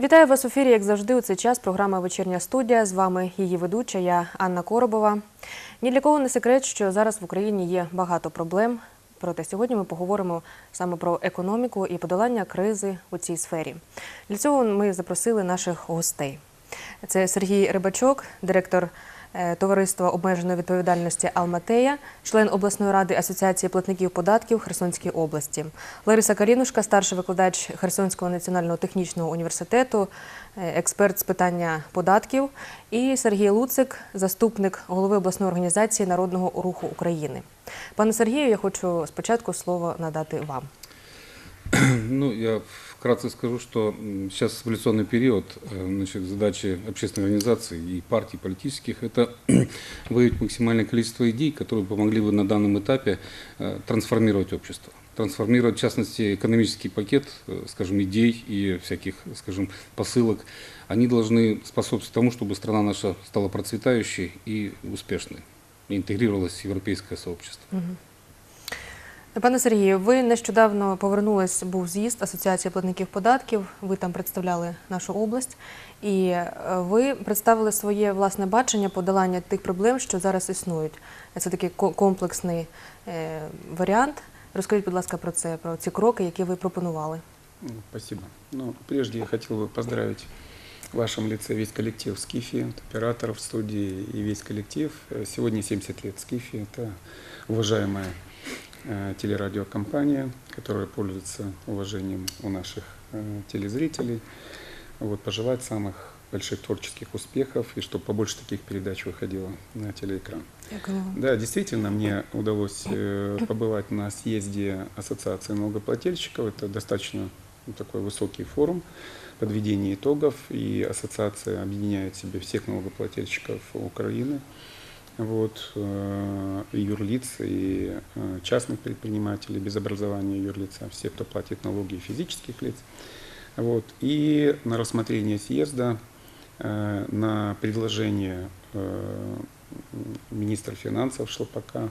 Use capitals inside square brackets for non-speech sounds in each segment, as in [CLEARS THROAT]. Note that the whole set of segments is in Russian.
Вітаю вас у ефірі, як завжди, у цей час. Програма Вечірня студія. З вами її ведуча, я Анна Коробова. Ні для кого не секрет, що зараз в Україні є багато проблем. Проте сьогодні ми поговоримо саме про економіку і подолання кризи у цій сфері. Для цього ми запросили наших гостей. Це Сергій Рибачок, директор товариства обмеженої відповідальності Алматея, член обласної ради Асоціації платників податків Херсонської області, Лариса Калінушка, старший викладач Херсонського національного технічного університету, е, експерт з питання податків, і Сергій Луцик, заступник голови обласної організації Народного руху України. Пане Сергію, я хочу спочатку слово надати вам. [CLEARS THROAT] Ну, я вкратце скажу, что сейчас эволюционный период, э, значит, задачи общественных организаций и партий политических – это [CLEARS THROAT] выявить максимальное количество идей, которые помогли бы на данном этапе э, трансформировать общество. Трансформировать, в частности, экономический пакет, э, скажем, идей и всяких, скажем, посылок. Они должны способствовать тому, чтобы страна наша стала процветающей и успешной, интегрировалась в европейское сообщество. Пане Сергію, ви нещодавно повернулись, був з'їзд Асоціації платників податків. Ви там представляли нашу область, і е, ви представили своє власне бачення подолання тих проблем, що зараз існують. Це такий ко- комплексний е, варіант. Розкажіть, будь ласка, про це, про ці кроки, які ви пропонували. Ну, Спасибо. Ну, прежде я хотел бы поздравить в вашем лице весь коллектив Скифи, операторов студии и весь коллектив. Э, Сегодня 70 лет Скифи. Это уважаемая э, телерадиокомпания, которая пользуется уважением у наших э, телезрителей. Вот, пожелать самых больших творческих успехов и чтобы побольше таких передач выходило на телеэкран. Да, действительно, мне удалось э, побывать на съезде Ассоциации налогоплательщиков. Это достаточно ну, такой высокий форум подведения итогов, и ассоциация объединяет в себе всех налогоплательщиков Украины, вот, э, и юрлиц, и э, частных предпринимателей без образования юрлица, все, кто платит налоги и физических лиц. Вот. И на рассмотрение съезда э, на предложение министра финансов Шлопака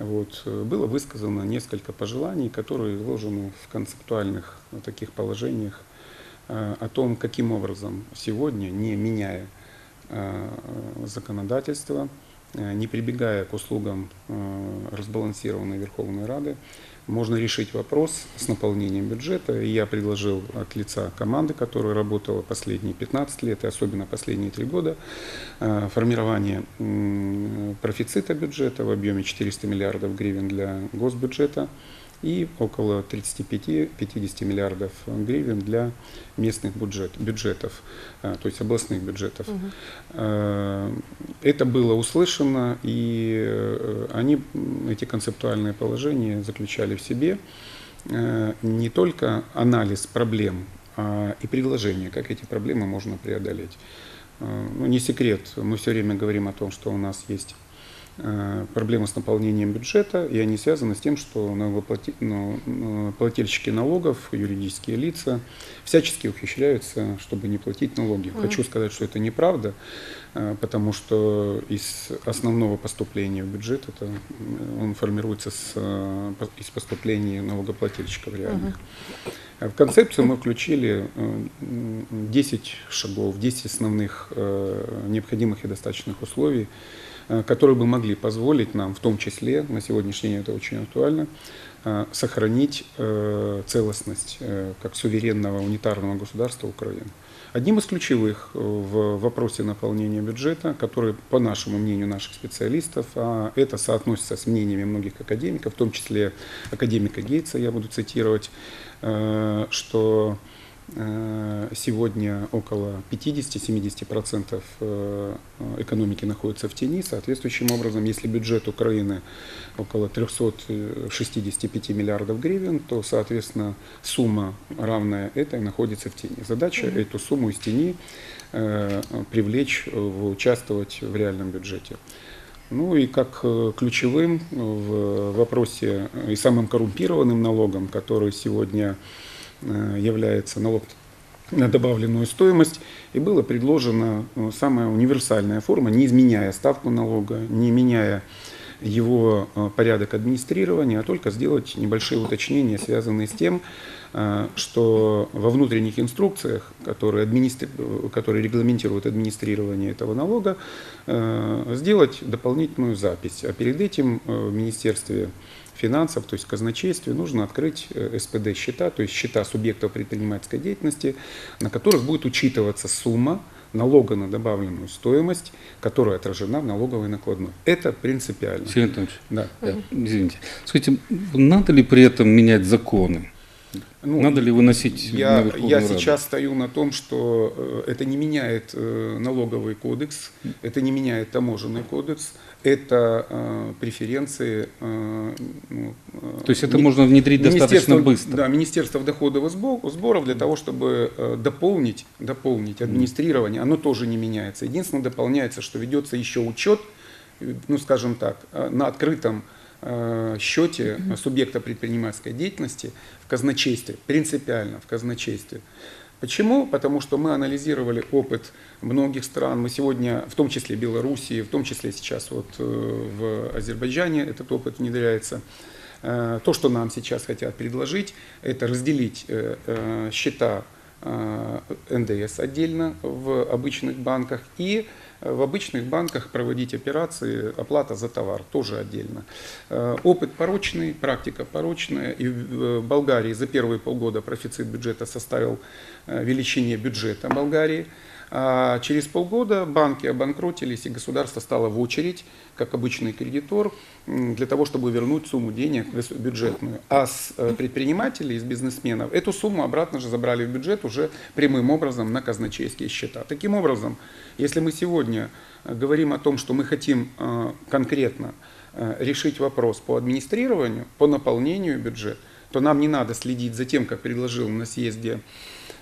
вот, было высказано несколько пожеланий, которые изложены в концептуальных таких положениях о том, каким образом сегодня, не меняя законодательство, не прибегая к услугам э, разбалансированной Верховной Рады, можно решить вопрос с наполнением бюджета. Я предложил от лица команды, которая работала последние 15 лет и особенно последние три года, э, формирование профицита бюджета в объеме 400 миллиардов гривен для госбюджета и около 35-50 миллиардов гривен для местных бюджет, бюджетов, э, то есть областных бюджетов. Э, Это было услышано, и э, они, эти концептуальные положения заключали в себе э, не только анализ проблем, а и предложения, как эти проблемы можно преодолеть. Э, Ну, не секрет, мы все время говорим о том, что у нас есть проблемы с наполнением бюджета, и они связаны с тем, что налогоплати- ну, э, плательщики налогов, юридические лица, всячески ухищряются, чтобы не платить налоги. Хочу сказать, что это неправда, э, потому что из основного поступления в бюджет это, м, он формируется с, э, из поступлений налогоплательщиков реальных. А В концепцию мы включили э, м, 10 шагов, 10 основных э, необходимых и достаточных условий, э, которые бы могли позволить нам, в том числе, на сегодняшний день это очень актуально, э, сохранить э, целостность э, как суверенного унитарного государства Украины. Одним из ключевых э, в вопросе наполнения бюджета, который, по нашему мнению наших специалистов, а это соотносится с мнениями многих академиков, в том числе академика Гейтса, я буду цитировать, э, что э, сегодня около 50-70% э, экономики находится в тени. Соответствующим образом, если бюджет Украины около 365 миллиардов гривен, то, соответственно, сумма, равная этой, находится в тени. Задача эту сумму из тени э, привлечь, участвовать в реальном бюджете. Ну и как э, ключевым в вопросе э, и самым коррумпированным налогом, который сегодня э, является налог на добавленную стоимость, и была предложена э, самая универсальная форма, не изменяя ставку налога, не меняя его э, порядок администрирования, а только сделать небольшие уточнения, связанные с тем, э, что во внутренних инструкциях, которые, э, которые регламентируют администрирование этого налога, э, сделать дополнительную запись. А перед этим э, в Министерстве финансов, то есть в казначействе, нужно открыть э, СПД-счета, то есть счета субъектов предпринимательской деятельности, на которых будет учитываться сумма налога на добавленную стоимость, которая отражена в налоговой накладной. Это принципиально. Сергей Анатольевич, Да. да, извините. Скажите, надо ли при этом менять законы? Ну, надо ли выносить Я, я Раду? сейчас стою на том, что э, это не меняет э, налоговый кодекс, это не меняет таможенный кодекс, это э, преференции. э, ну, э, То есть это ми- можно внедрить достаточно Министерство- быстро? Да, Министерство доходов и сбо- сборов для того, чтобы э, дополнить, дополнить администрирование, оно тоже не меняется. Единственное, дополняется, что ведется еще учет, ну скажем так, э, на открытом э, счете субъекта предпринимательской деятельности в казначействе, принципиально в казначействе. Почему? Потому что мы анализировали опыт многих стран. Мы сегодня, в том числе Белоруссии, в том числе сейчас вот э, в Азербайджане этот опыт внедряется. Э, То, что нам сейчас хотят предложить, это разделить э, счета НДС отдельно в обычных банках и в обычных банках проводить операции оплата за товар тоже отдельно. Э, Опыт порочный, практика порочная. И в Болгарии за первые полгода профицит бюджета составил э, величине бюджета Болгарии. А через полгода банки обанкротились, и государство стало в очередь, как обычный кредитор, для того, чтобы вернуть сумму денег бюджетную. А с э, предпринимателей, с бизнесменов, эту сумму обратно же забрали в бюджет уже прямым образом на казначейские счета. Таким образом, если мы сегодня э, говорим о том, что мы хотим э, конкретно решить вопрос по администрированию, по наполнению бюджета, то нам не надо следить за тем, как предложил на съезде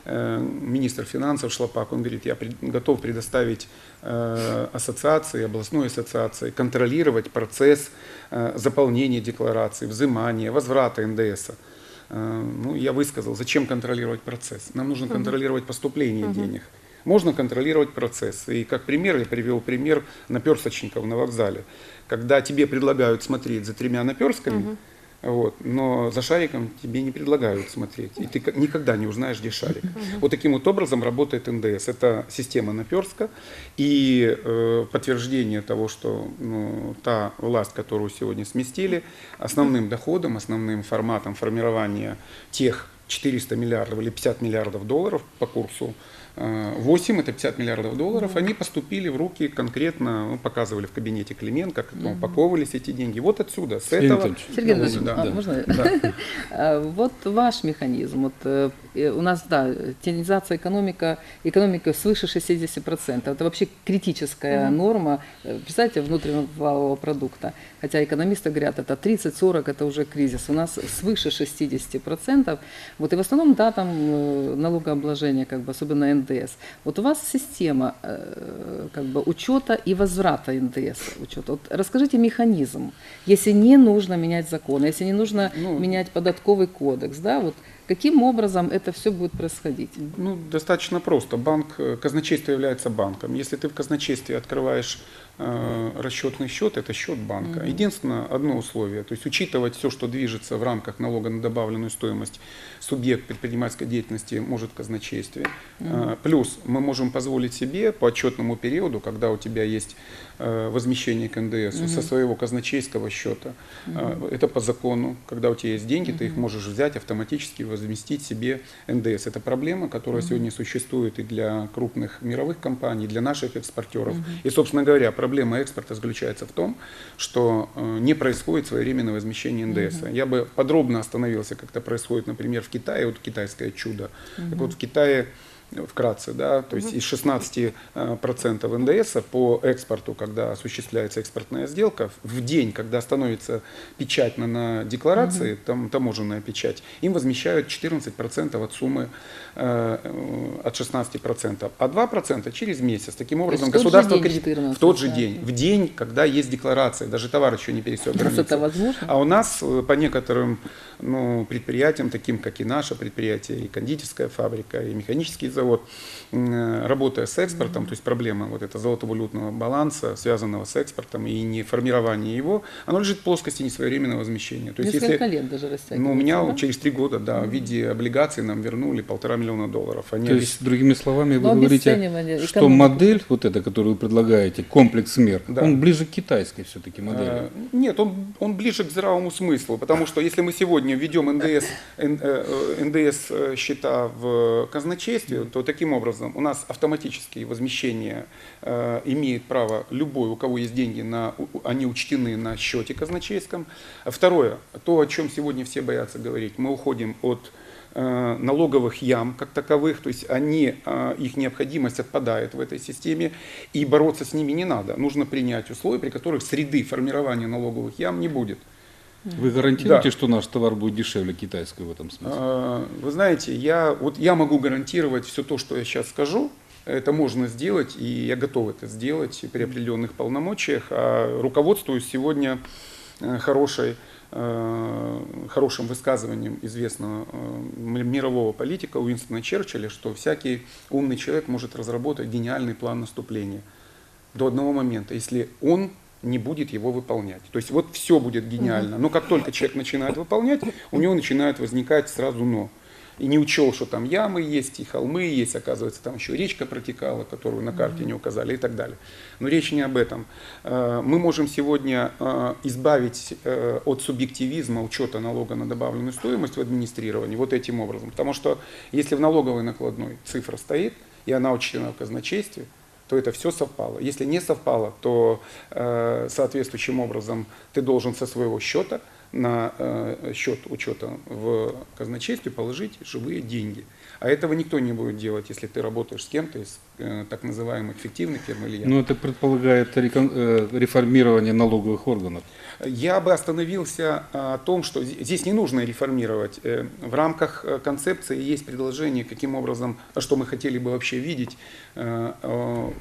министр финансов Шлопак, он говорит, я готов предоставить э, ассоциации, областной ассоциации, контролировать процесс э, заполнения декларации, взимания, возврата НДС. Э, Ну, я высказал, зачем контролировать процесс? Нам нужно контролировать поступление денег. Можно контролировать процесс. И как пример, я привел пример наперсточников на вокзале. Когда тебе предлагают смотреть за тремя наперстками, вот, но за шариком тебе не предлагают смотреть. И ты никогда не узнаешь, где шарик. Вот таким вот образом работает НДС. Это система наперстка. И э, подтверждение того, что ну, та власть, которую сегодня сместили, основным доходом, основным форматом формирования тех 400 миллиардов или 50 миллиардов долларов по курсу 8, это 50 миллиардов долларов, они поступили в руки конкретно, ну, показывали в кабинете Клименко, как упаковывались эти деньги. Вот отсюда, с Сергей этого... Сергей Анатольевич, да. а, да. можно? Да. А, Вот ваш механизм. Вот, э, э, у нас, да, тенизация экономика, экономика свыше 60%. Это вообще критическая норма, э, представьте, внутреннего валового продукта. Хотя экономисты говорят, это 30-40, это уже кризис. У нас свыше 60%. Вот и в основном, да, там э, налогообложение, как бы, особенно НДС. Вот у вас система э, как бы учета и возврата НДС. Учета. Вот расскажите механизм, если не нужно менять закон, если не нужно Ну, менять податковый кодекс, да, вот каким образом это все будет происходить? Ну, достаточно просто. Банк, э, казначейство является банком. Если ты в казначействе открываешь расчетный счет, это счет банка. Единственное, одно условие, то есть учитывать все, что движется в рамках налога на добавленную стоимость, субъект предпринимательской деятельности может казначействе. Э, плюс мы можем позволить себе по отчетному периоду, когда у тебя есть э, возмещение к НДС со своего казначейского счета, э, это по закону, когда у тебя есть деньги, ты их можешь взять автоматически возместить себе НДС. Это проблема, которая сегодня существует и для крупных мировых компаний, и для наших экспортеров. И, собственно говоря, проблема экспорта заключается в том, что э, не происходит своевременное возмещение ндс. Я бы подробно остановился, как это происходит, например, в Китае, вот китайское чудо. Так вот, в Китае вкратце, да, то есть из 16 э, процентов НДС по экспорту, когда осуществляется экспортная сделка, в день, когда становится печать на, декларации, там таможенная печать, им возмещают 14 процентов от суммы э, э, от 16 процентов, а 2 процента через месяц. Таким образом, государство день кредит- 14, в тот же да. день, в день, когда есть декларация, даже товар еще не пересек границу. А у нас по некоторым ну, предприятиям, таким как и наше предприятие, и кондитерская фабрика, и механический завод, э, работая с экспортом, то есть проблема вот этого золотовалютного баланса, связанного с экспортом и не формирование его, оно лежит в плоскости несвоевременного возмещения. То есть Несколько если лет даже растягивается. ну, у меня да? через три года, да, в виде облигаций нам вернули полтора миллиона долларов. Они То есть, другими словами, вы Но говорите, что модель, вот эта, которую вы предлагаете, комплекс мер, Да. он ближе к китайской все-таки модели. Э, Нет, он, он ближе к здравому смыслу, потому что если мы сегодня введем НДС, э, э, НДС э, счета в казначействе, то таким образом у нас автоматически возмещение э, имеет право любой, у кого есть деньги, на, они учтены на счете казначейском. Второе, то, о чем сегодня все боятся говорить, мы уходим от налоговых ям как таковых, то есть они, их необходимость отпадает в этой системе, и бороться с ними не надо. Нужно принять условия, при которых среды формирования налоговых ям не будет. Вы гарантируете, Да. что наш товар будет дешевле китайского в этом смысле? Э, Вы знаете, я, вот я могу гарантировать все то, что я сейчас скажу, это можно сделать, и я готов это сделать при определенных полномочиях. А руководствуюсь сегодня э, хорошей, э, хорошим высказыванием известного э, мирового политика Уинстона Черчилля, что всякий умный человек может разработать гениальный план наступления до одного момента, если он не будет его выполнять. То есть вот все будет гениально, но как только человек начинает выполнять, у него начинает возникать сразу «но». И не учел, что там ямы есть, и холмы есть, оказывается, там еще речка протекала, которую на карте не указали и так далее. Но речь не об этом. Э, Мы можем сегодня э, избавить э, от субъективизма учета налога на добавленную стоимость в администрировании вот этим образом. Потому что если в налоговой накладной цифра стоит, и она учтена в казначействе, то это все совпало. Если не совпало, то э, соответствующим образом ты должен со своего счета на э, счет учета в казначействе положить живые деньги. А этого никто не будет делать, если ты работаешь с кем-то из э, так называемых фиктивных фирм или я. Но это предполагает рекон- э, реформирование налоговых органов. Я бы остановился а, о том, что здесь не нужно реформировать. Э, В рамках э, концепции есть предложение, каким образом, а что мы хотели бы вообще видеть э,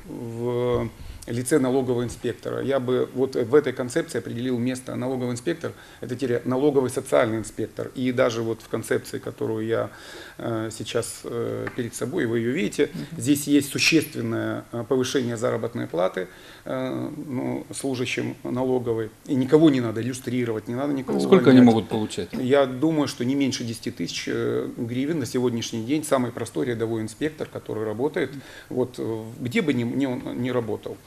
в лице налогового инспектора. Я бы вот в этой концепции определил место налоговый инспектор, это теперь налоговый социальный инспектор. И даже вот в концепции, которую я э, сейчас э, перед собой, вы ее видите, здесь есть существенное э, повышение заработной платы э, ну, служащим налоговой. И никого не надо иллюстрировать, не надо никого Сколько они увольнять. могут получать? Я думаю, что не меньше 10 тысяч гривен на сегодняшний день самый простой рядовой инспектор, который работает, вот где бы ни, ни он не работал.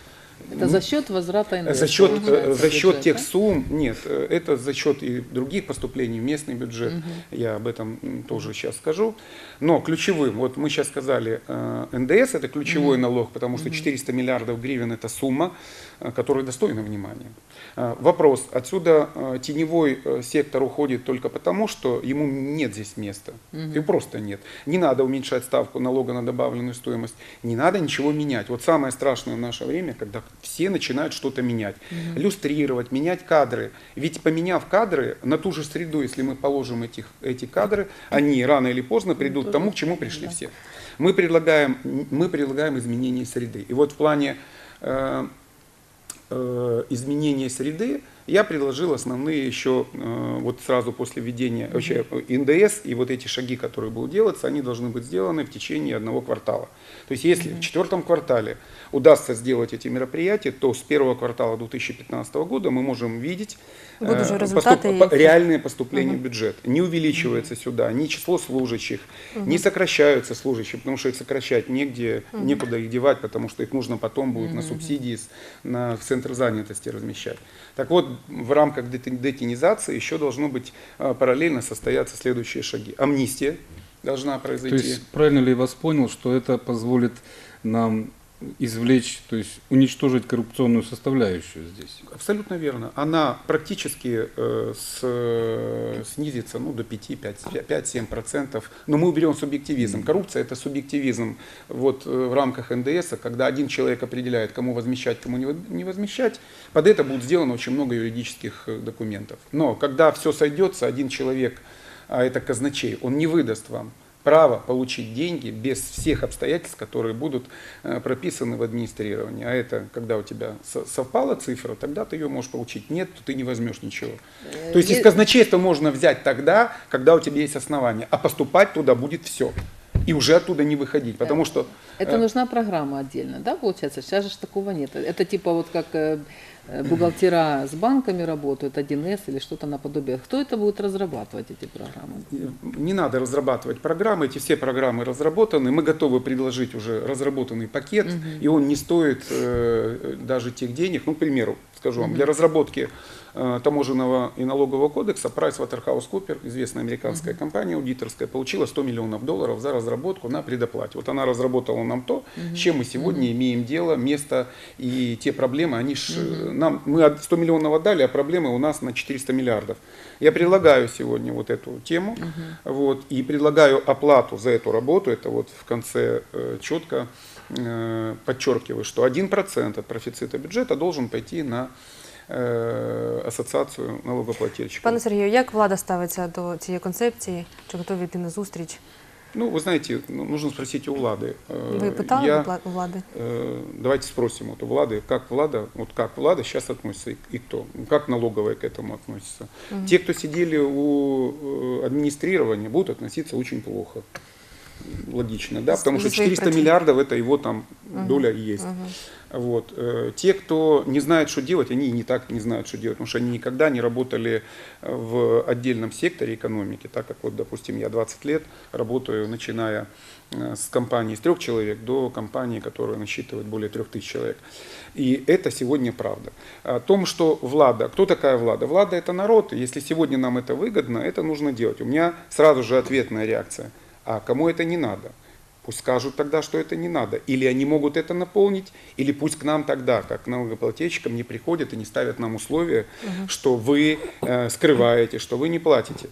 Это за счет возврата НДС. За счет, э, получается, за счет бюджет, тех да? сумм, нет, э, это за счет и других поступлений в местный бюджет, я об этом тоже сейчас скажу. Но ключевым, вот мы сейчас сказали, э, НДС это ключевой налог, потому что 400 миллиардов гривен это сумма, э, которая достойна внимания. Э, Вопрос, отсюда э, теневой сектор уходит только потому, что ему нет здесь места, и просто нет. Не надо уменьшать ставку налога на добавленную стоимость, не надо ничего менять. Вот самое страшное в наше время, когда все начинают что-то менять, люстрировать, менять кадры. Ведь поменяв кадры на ту же среду, если мы положим этих, эти кадры, они рано или поздно придут к тому, к чему пришли все. Мы предлагаем, мы предлагаем изменение среды. И вот в плане э, изменения среды я предложил основные еще э, вот сразу после введения вообще НДС и вот эти шаги, которые будут делаться, они должны быть сделаны в течение одного квартала. То есть если в четвертом квартале удастся сделать эти мероприятия, то с первого квартала 2015 года мы можем видеть э, поступ- реальные поступления в бюджет. Не увеличивается сюда ни число служащих, не сокращаются служащие, потому что их сокращать негде, некуда их девать, потому что их нужно потом будет на субсидии, на, в центр занятости размещать. Так вот, в рамках детинизации еще должно быть э, параллельно состояться следующие шаги. Амнистия должна То произойти. есть правильно ли я вас понял, что это позволит нам извлечь, то есть уничтожить коррупционную составляющую здесь? Абсолютно верно. Она практически э, с- э, снизится ну, до 5-7%. Но мы уберем субъективизм. Коррупция – это субъективизм вот, э, в рамках НДС, когда один человек определяет, кому возмещать, кому не во- не возмещать. Под это будет сделано очень много юридических э, документов. Но когда все сойдется, один человек, а это казначей, он не выдаст вам право получить деньги без всех обстоятельств, которые будут э, прописаны в администрировании. А это, когда у тебя со- совпала цифра, тогда ты ее можешь получить. Нет, то ты не возьмешь ничего. То есть из Е- казначейства можно взять тогда, когда у тебя есть основания, а поступать туда будет все. И уже оттуда не выходить, потому что... Это э, нужна программа отдельно, да, получается? Сейчас же такого нет. Это типа вот как э, э, бухгалтера с банками работают, 1С или что-то наподобие. Кто это будет разрабатывать, эти программы? Не надо разрабатывать программы, эти все программы разработаны. Мы готовы предложить уже разработанный пакет, и он не стоит э, даже тех денег. Ну, к примеру, скажу вам, для разработки э, таможенного и налогового кодекса PricewaterhouseCoopers, известная американская компания аудиторская, получила 100 миллионов долларов за разработку на предоплате. Вот она разработала нам то, с чем мы сегодня имеем дело, место и те проблемы, они ж, э, нам, мы от 100 миллионов отдали, а проблемы у нас на 400 миллиардов. Я предлагаю сегодня вот эту тему, вот, и предлагаю оплату за эту работу, это вот в конце э, четко э, подчеркиваю, что 1% от профицита бюджета должен пойти на э, ассоциацию налогоплательщиков. Пане Сергію, як влада ставиться до цієї концепції? Чи готові йти на зустріч? Ну, вы знаете, ну, нужно спросить у Влады. Э, Ви питали я, у вла- у влади? э, давайте спросим вот у Влады, как Влада, вот как Влада сейчас относится и, и кто, как налоговая к этому относится. Те, кто сидели у э, администрирования, будут относиться очень плохо. Логично, да, потому что из-за своих 400 причин. миллиардов это его там доля есть. Вот. э, Те, кто не знает, что делать, они и не так не знают, что делать, потому что они никогда не работали э, в отдельном секторе экономики, так как вот, допустим, я 20 лет работаю, начиная э, с компании из трех человек до компании, которая насчитывает более трех тысяч человек. И это сегодня правда. О том, что Влада, кто такая Влада? Влада это народ, и если сегодня нам это выгодно, это нужно делать. У меня сразу же ответная реакция. А кому это не надо? Пусть скажут тогда, что это не надо. Или они могут это наполнить, или пусть к нам тогда, как к налогоплательщикам, не приходят и не ставят нам условия, что вы э, скрываете, что вы не платите.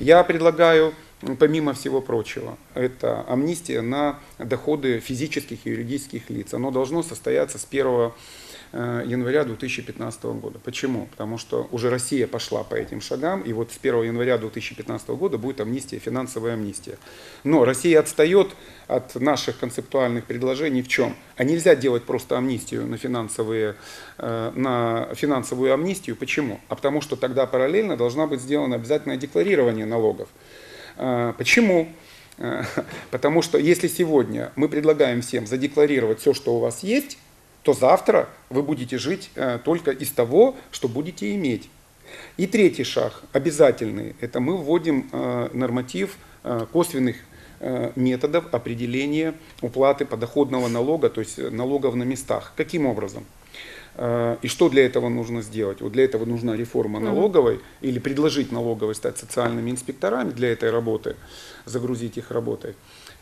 Я предлагаю, помимо всего прочего, это амнистия на доходы физических и юридических лиц. Оно должно состояться с 1 э, января 2015 года. Почему? Потому что уже Россия пошла по этим шагам, и вот с 1 января 2015 года будет амнистия, финансовая амнистия. Но Россия отстает от наших концептуальных предложений в чем? А нельзя делать просто амнистию на, финансовые, э, на финансовую амнистию. Почему? А потому что тогда параллельно должна быть сделано обязательное декларирование налогов. Э, Почему? Э, [LAUGHS] Потому что если сегодня мы предлагаем всем задекларировать все, что у вас есть, то завтра вы будете жить э, только из того, что будете иметь. И третий шаг, обязательный, это мы вводим э, норматив э, косвенных методов определения уплаты подоходного налога, то есть налогов на местах. Каким образом? И что для этого нужно сделать? Вот для этого нужна реформа налоговой или предложить налоговой стать социальными инспекторами для этой работы, загрузить их работой.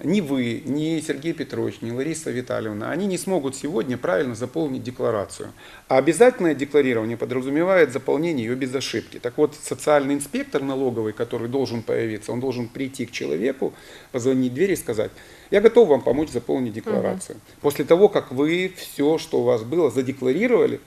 Ни вы, ни Сергей Петрович, ни Лариса Витальевна, они не смогут сегодня правильно заполнить декларацию. А обязательное декларирование подразумевает заполнение ее без ошибки. Так вот, социальный инспектор налоговый, который должен появиться, он должен прийти к человеку, позвонить в дверь и сказать, я готов вам помочь заполнить декларацию. После того, как вы все, что у вас было, задекларировали,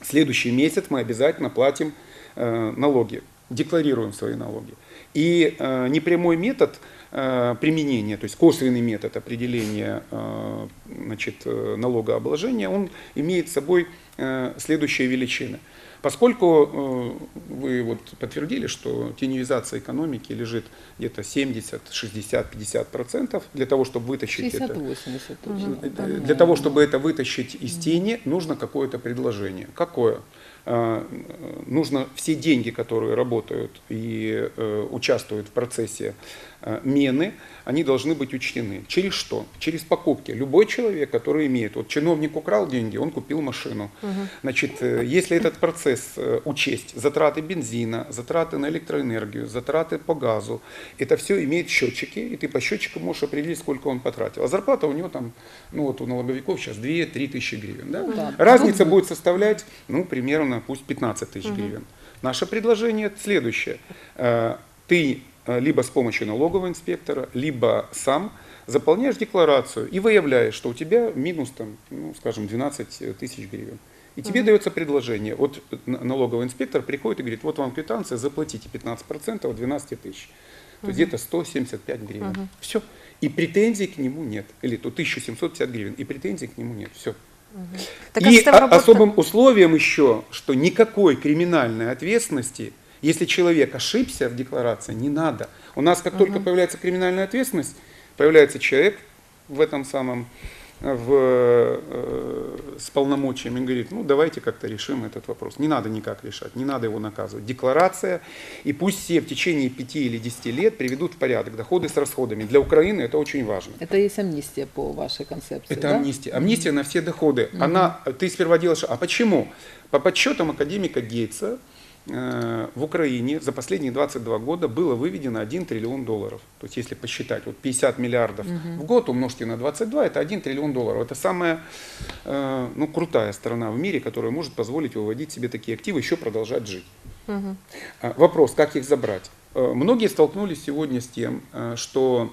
в следующий месяц мы обязательно платим э, налоги, декларируем свои налоги. И э, непрямой метод э, применения, то есть косвенный метод определения э, значит, налогообложения, он имеет собой следующие величины. Поскольку вы вот подтвердили, что теневизация экономики лежит где-то 70, 60, 50 процентов, для того, чтобы вытащить это, 60-80 точно. Э, Для того, чтобы это вытащить из тени, нужно какое-то предложение. Какое? Э, Нужно все деньги, которые работают и э, участвуют в процессе мены, они должны быть учтены. Через что? Через покупки. Любой человек, который имеет, вот чиновник украл деньги, он купил машину. Значит, э, если этот процесс э, учесть, затраты бензина, затраты на электроэнергию, затраты по газу, это все имеет счетчики, и ты по счетчику можешь определить, сколько он потратил. А зарплата у него там, ну вот у налоговиков сейчас 2-3 тысячи гривен. Да? Да. Разница будет составлять, ну, примерно, пусть 15 тысяч гривен. Наше предложение следующее. Э, Ты э, либо с помощью налогового инспектора, либо сам заполняешь декларацию и выявляешь, что у тебя минус, там, ну, скажем, 12 тысяч гривен. И тебе дается предложение. Вот н- налоговый инспектор приходит и говорит, вот вам квитанция, заплатите 15% от 12 тысяч. то есть где-то 175 гривен. Все. И претензий к нему нет. Или то 1750 гривен. И претензий к нему нет. Все. Така и система о- роботи- особым условием еще, что никакой криминальной ответственности, если человек ошибся в декларации, не надо. У нас как только появляется криминальная ответственность, появляется человек в этом самом в, э, с полномочиями и говорит, ну давайте как-то решим этот вопрос. Не надо никак решать, не надо его наказывать. Декларация, и пусть все в течение 5 или 10 лет приведут в порядок доходы с расходами. Для Украины это очень важно. Это есть амнистия по вашей концепции, Это да? амнистия. Амнистия на все доходы. Она, ты сперва делаешь, а почему? По подсчетам академика Гейтса в Украине за последние 22 года было выведено 1 триллион долларов. То есть если посчитать, вот 50 миллиардов в год умножьте на 22, это 1 триллион долларов. Это самая э, ну, крутая страна в мире, которая может позволить выводить себе такие активы, еще продолжать жить. А, Вопрос, как их забрать? Э, Многие столкнулись сегодня с тем, э, что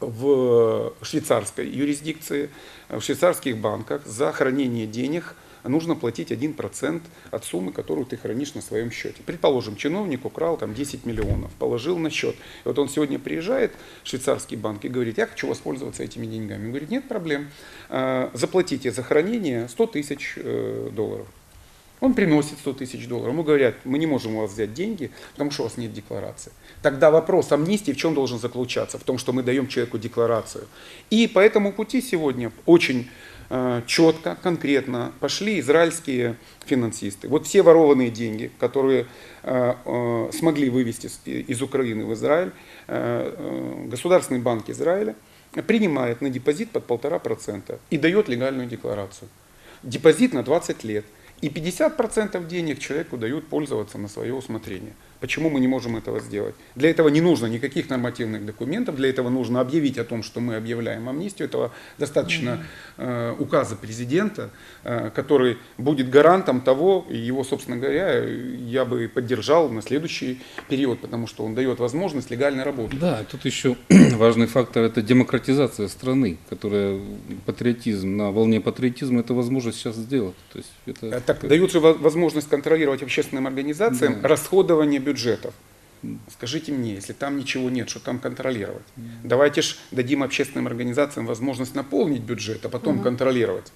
в швейцарской юрисдикции, э, в швейцарских банках за хранение денег нужно платить 1% от суммы, которую ты хранишь на своем счете. Предположим, чиновник украл там 10 миллионов, положил на счет. И вот он сегодня приезжает в швейцарский банк и говорит, я хочу воспользоваться этими деньгами. Он говорит, нет проблем, Э, заплатите за хранение 100 тысяч э, долларов. Он приносит 100 тысяч долларов. Ему говорят, мы не можем у вас взять деньги, потому что у вас нет декларации. Тогда вопрос амнистии в чем должен заключаться? В том, что мы даем человеку декларацию. И по этому пути сегодня очень четко, конкретно пошли израильские финансисты. Вот все ворованные деньги, которые э, э, смогли вывести из Украины в Израиль, э, э, Государственный банк Израиля принимает на депозит под полтора процента и дает легальную декларацию. Депозит на 20 лет. И 50% денег человеку дают пользоваться на свое усмотрение. Почему мы не можем этого сделать? Для этого не нужно никаких нормативных документов, для этого нужно объявить о том, что мы объявляем амнистию. Этого достаточно э, указа президента, э, который будет гарантом того, и его, собственно говоря, я бы поддержал на следующий период, потому что он дает возможность легально работать. Да, тут еще [CLEARS THROAT] важный фактор – это демократизация страны, которая патриотизм, на волне патриотизма это возможность сейчас сделать. То есть это, Так дают же во- возможность контролировать общественным организациям Да. расходование бюджетов. Скажите мне, если там ничего нет, что там контролировать? Давайте ж дадим общественным организациям возможность наполнить бюджет, а потом контролировать.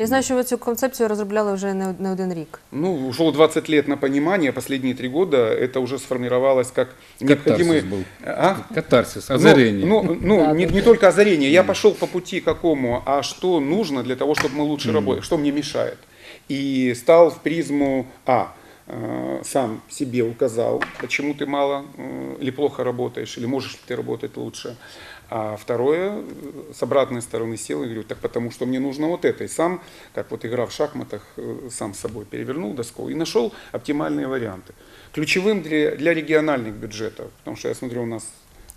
Я знаю, що ви цю концепцію розробляли вже не, не один рік. Ну, ушло 20 лет на понимание, последние три года это уже сформировалось как необходимый... Катарсис был. А? Катарсис, Ну, озарение. Ну, ну, Да, не, да, не только озарение. Я пошел по пути какому, а что нужно для того, чтобы мы лучше работали, что мне мешает. И стал в призму А. э, Сам себе указал, почему ты мало э, или плохо работаешь, или можешь ли ты работать лучше. А второе, э, с обратной стороны сел и говорю, так потому что мне нужно вот это. И сам, как вот игра в шахматах, сам с собой перевернул доску и нашел оптимальные варианты. Ключевым для, для региональных бюджетов, потому что я смотрю, у нас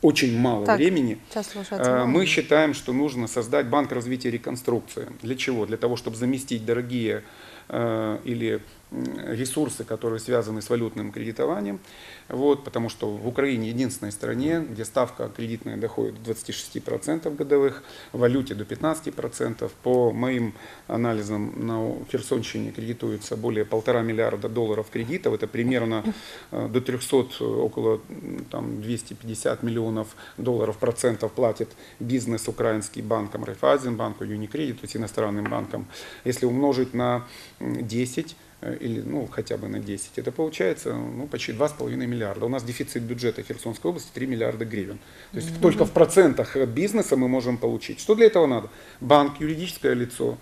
очень мало Так, времени. Мы считаем, что нужно создать банк развития и реконструкции. Для чего? Для того, чтобы заместить дорогие э, или ресурсы, которые связаны с валютным кредитованием. Вот, потому что в Украине единственной стране, где ставка кредитная доходит до 26% годовых, в валюте до 15%. По моим анализам на Херсонщине кредитуется более полтора миллиарда долларов кредитов. Это примерно э, до 300, э, около там, 250 миллионов долларов процентов платит бизнес украинский банкам, Райфайзенбанку, Юникредит, то есть иностранным банкам. Если умножить на м, 10, э, или ну, хотя бы на 10, это получается ну, почти 2,5 миллиарда. У нас дефицит бюджета Херсонской области 3 миллиарда гривен. То есть только в процентах бизнеса мы можем получить. Что для этого надо? Банк, юридическое лицо,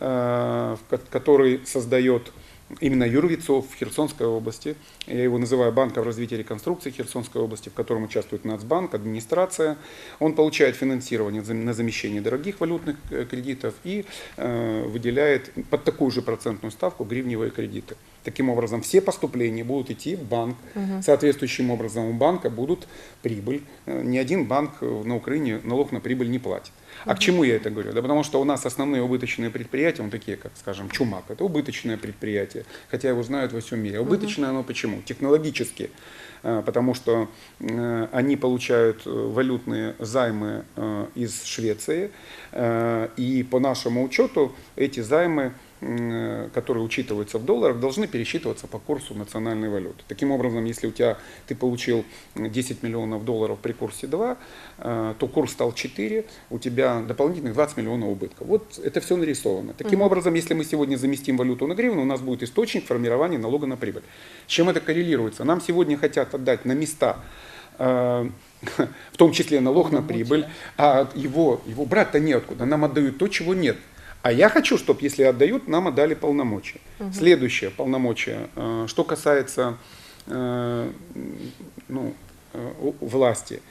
э, который создает именно юрлицо в Херсонской области. Я его называю Банком развития и реконструкции Херсонской области, в котором участвует Нацбанк, администрация. Он получает финансирование на замещение дорогих валютных э, кредитов и э, выделяет под такую же процентную ставку гривневые кредиты. Таким образом, все поступления будут идти в банк. Соответствующим образом у банка будут прибыль. Э, Ни один банк на Украине налог на прибыль не платит. А к чему я это говорю? Да потому что у нас основные убыточные предприятия, ну, такие как, скажем, Чумак, это убыточное предприятие, хотя его знают во всем мире. Убыточное оно почему? Технологически. Э, Потому что э, они получают э, валютные займы из Швеции, и по нашему учету эти займы которые учитываются в долларах, должны пересчитываться по курсу национальной валюты. Таким образом, если у тебя ты получил 10 миллионов долларов при курсе 2, э, то курс стал 4, у тебя дополнительных 20 миллионов убытков. Вот это все нарисовано. Таким образом, если мы сегодня заместим валюту на гривну, у нас будет источник формирования налога на прибыль. С чем это коррелируется? Нам сегодня хотят отдать на места э, [LAUGHS] в том числе налог на прибыль, а его, его брать-то неоткуда, нам отдают то, чего нет. А я хочу, чтобы, если отдают, нам отдали полномочия. Следующее полномочие, э, что касается э, ну, э, власти.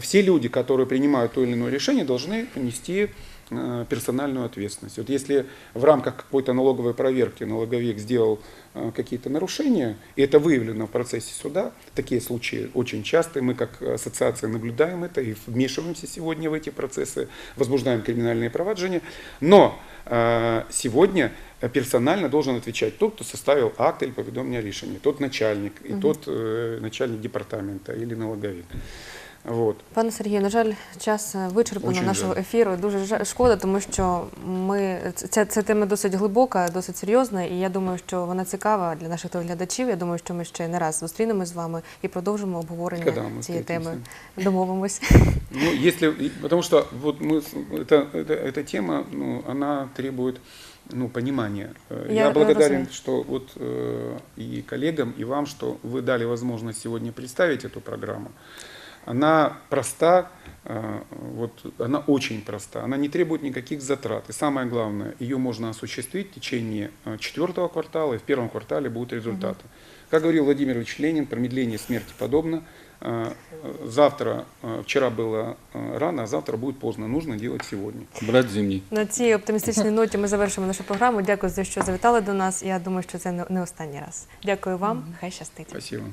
Все люди, которые принимают то или иное решение, должны нести э, персональную ответственность. Вот если в рамках какой-то налоговой проверки налоговик сделал э, какие-то нарушения, и это выявлено в процессе суда, такие случаи очень часто, мы как ассоциация наблюдаем это и вмешиваемся сегодня в эти процессы, возбуждаем криминальные проваджения, но э, сегодня персонально должен отвечать тот, кто составил акт или поведомление о решении, тот начальник, и тот э, начальник департамента или налоговик. Вот. Пане Сергію, на жаль, час е, вичерпано Очень нашого жаль. ефіру. Дуже жа- шкода, тому що ми ця, ця тема досить глибока, досить серйозна, і я думаю, що вона цікава для наших телеглядачів. Я думаю, що ми ще не раз зустрінемось з вами і продовжимо обговорення Когда мы цієї теми. встретимся? Домовимось. Ну, если, и- потому что вот мы, с- это, это, эта тема, ну, она требует ну, понимания. Э, Я Я, благодарен, разумею. что вот э, и коллегам, и вам, что вы дали возможность сегодня представить эту программу. Она проста, э, вот, она очень проста, она не требует никаких затрат. И самое главное, ее можно осуществить в течение э, четвертого квартала, и в первом квартале будут результаты. Как говорил Владимир Ильич Ленин, промедление смерти подобно. Э, э, Завтра, э, вчера было э, рано, а завтра будет поздно. Нужно делать сегодня. Брать зимний. На цій оптимістичній ноті ми завершимо нашу програму. Дякую за те, що завітали до нас. Я думаю, що це не не останній раз. Дякую вам. Хай щастить. Спасибо.